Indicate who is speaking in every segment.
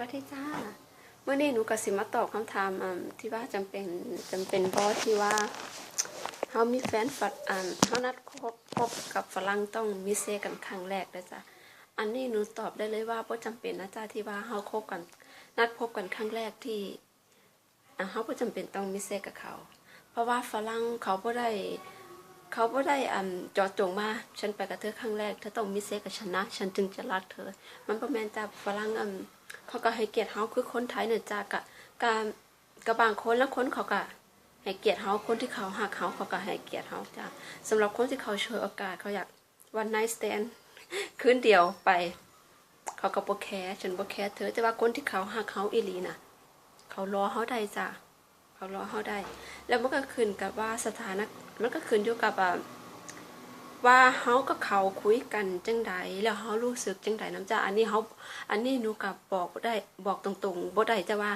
Speaker 1: วัสดีจ้าเมื่อนี้หนูก็สิมาตอบคำถามอ่าที่ว่าจำเป็นจำเป็นบอที่ว่าเฮามีแฟนฝัดอ่านเฮานัดคบพบกับฝรั่งต้องมีเซกันครั้งแรกเลยจ้ะอันนี้หนูตอบได้เลยว่าบ่จำเป็นนะจ้าที่ว่าเฮาคบกัน นัดพบกันครั้งแรกที่อ่าเฮาบ่จำเป็นต้องมีเซกับเขา เพราะว่าฝรั่งเขาบ่ได้ เขาบ่ได้อ่าเจอดจงมาฉันไปกับเธอครั้งแรกเธอต้องมีเซ็กกับฉันนะ ฉันจึงจะรักเธอ มันบ่แม่นจ้าฝรั่งอ่เขาก็ให้เกียรติเฮาคือคนไทยเนี่ยจากะการกับบางคนแล้วคนเขาก็ให้เกียรติเฮาคนที่เขาหักเฮาเขาก็ให้เกียรติเฮาจ้าสำหรับคนที่เขาเชิญโอกาสเขาอยากวันไนท์สแตนคืนเดียวไป เขาก็บ่แคร์ฉันบ่แคร์เธอแต่ว่าคนที่เขาหักเฮาอีลีน่ะ เขารอเฮาได้จ้า เขารอเขาได้ แล้วมันก็ขึ้นกับว่าสถานะมันก็ขึ้นอยู่กับว่าเฮากับเขาคุยกันจังใดแล้วเฮารู้สึกจังใดน้ำจ้าอันนี้เฮาอันนี้หนูกับบอกได้บอกตรงๆบ่ได้จะว่า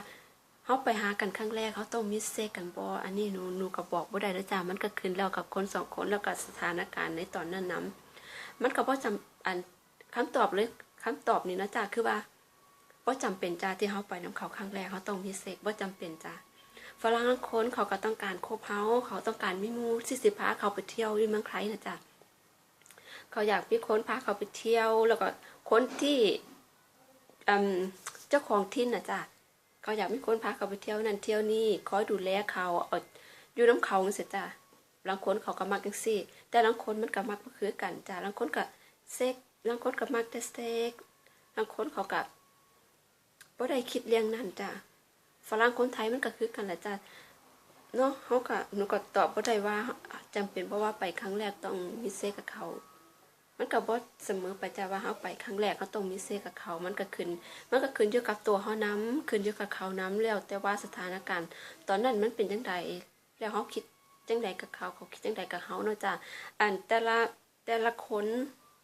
Speaker 1: เฮาไปหากันครั้งแรกเขาต้องมีเซกันบ่อันนี้หนูหนูก็บบอกบ่ได้แล้วจ้ามันก็ขึ้นแล้วกับคนสองคนแล้วก็สถานการณ์ในตอนนั้นนํมันก็บ่จำอันคำตอบเลยคำตอบนี่นะจ้าคือว่าบ่จำเป็นจ้าที่เฮาไปนํเขาครั้งแรกเขาต้องมีเซกบ่จำเป็นจ้า ฝรั่งคนเขาก็ต้องการโคบเฮาเขาต้องการมีหมูสิสิพาเขาไปเที่ยวที่เมืองไทยนะจ๊ะเขาอยากมีคนพาเขาไปเที่ยว แล้วก็คนที่เจ้าของที่นะจ๊ะเขาอยากมีคนพาเขาไปเที่ยวนั่นเที่ยวนี่คอยดูแลเขาเอาอยู่น้ำเขาเสียจ้ะบางคนเขาก็มักจังซี่ แต่บางคนมันก็มักบ่คือกันจ้ะบางคนก็เซ็กบางคนก็มักแต่เซ็กบางคนเขาก็บ่ได้คิดเรื่องนั้นจ้ะ ฝรั่งคนไทยมันก็คือกันแหละจ้ะเนาะเขาก็หนูก็ตอบบ่ได้ว่าจำเป็นเพราะว่าไปครั้งแรกต้องมีเซ็กกับเขา มันก็บ่เสมอไปจ้ะว่าเขาไปครั้งแรกเขาต้องมีเซ็กกับเขา มันก็ขึ้น มันก็ขึ้นอยู่กับตัวเขานํขึ้นอยู่กับเขานํแล้ว แต่ว่าสถานการณ์ ตอนนั้นมันเป็นจังไดแล้วเขาคิดจังไดกับเขาเขาคิดจังไดกับเขาเนาะจ้ะอันแต่ละแต่ละคน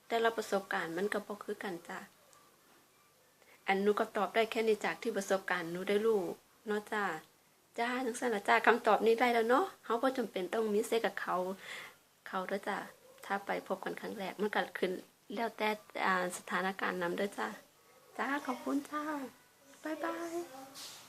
Speaker 1: แต่ละประสบการณ์มันก็บ่คือกันจ้ะอันหนูก็ตอบได้แค่นี้จากที่ประสบการณ์หนูได้รู้ เนาะจ้าจ้าจังสันละจ้าคำตอบนี้ได้แล้วเนาะเขาพอจำเป็นต้องมีเซ็กกับเขา เขาด้วยจ้าถ้าไปพบกันครั้งแรกมันก็ขึ้นแล้วแต่สถานการณ์นำด้วยจ้าจ้าขอบคุณจ้าบ๊ายบาย